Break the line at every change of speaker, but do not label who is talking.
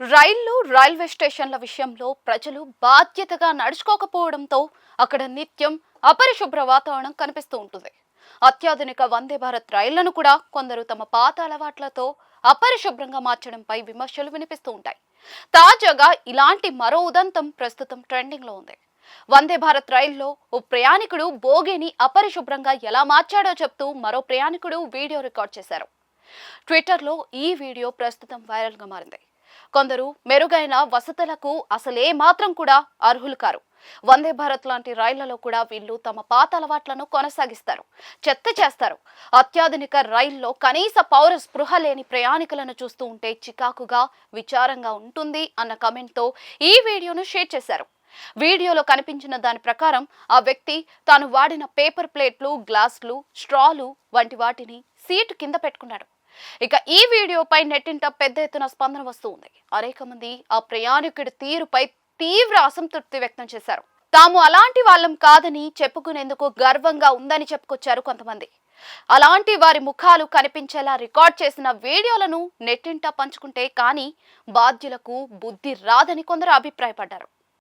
రైళ్ళు రైల్వే స్టేషన్ల విషయంలో ప్రజలు బాధ్యతగా నడుచుకోకపోవడంతో అక్కడ నిత్యం అపరిశుభ్ర వాతావరణం కనిపిస్తూ ఉంటుంది. అత్యాధునిక వందే భారత్ రైళ్ళను కూడా కొందరు తమ పాత అలవాట్లతో అపరిశుభ్రంగా మార్చడంపై విమర్శలు వినిపిస్తూ ఉంటాయి. తాజాగా ఇలాంటి మరో ఉదంతం ప్రస్తుతం ట్రెండింగ్లో ఉంది. వందే భారత్ రైల్లో ఓ ప్రయాణికుడు బోగిని అపరిశుభ్రంగా ఎలా మార్చాడో చెప్తూ మరో ప్రయాణికుడు వీడియో రికార్డ్ చేశారు. ట్విట్టర్లో ఈ వీడియో ప్రస్తుతం వైరల్గా మారింది. కొందరు మెరుగైన వసతులకు అసలే మాత్రం కూడా అర్హులు కారు. వందే భారత్ లాంటి రైళ్ళలో కూడా వీళ్ళు తమ పాత అలవాట్లను కొనసాగిస్తారు చెత్త చేస్తారు. అత్యాధునిక రైల్లో కనీస పౌర స్పృహ లేని ప్రయాణికులను చూస్తూ ఉంటే చికాకుగా విచారంగా ఉంటుంది అన్న కమెంట్తో ఈ వీడియోను షేర్ చేశారు. వీడియోలో కనిపించిన దాని ప్రకారం ఆ వ్యక్తి తాను వాడిన పేపర్ ప్లేట్లు గ్లాసులు స్ట్రాలు వంటి వాటిని సీటు కింద పెట్టుకున్నాడు. ఇక ఈ వీడియోపై నెట్టింట పెద్ద ఎత్తున స్పందన వస్తూ ఉంది అనేక మంది ఆ ప్రయాణికుడి తీరుపై తీవ్ర అసంతృప్తి వ్యక్తం చేశారు. తాము అలాంటి వాళ్ళం కాదని చెప్పుకునేందుకు గర్వంగా ఉందని చెప్పుకొచ్చారు కొంతమంది. అలాంటి వారి ముఖాలు కనిపించేలా రికార్డ్ చేసిన వీడియోలను నెట్టింట పంచుకుంటే కానీ బాధ్యులకు బుద్ధి రాదని కొందరు అభిప్రాయపడ్డారు.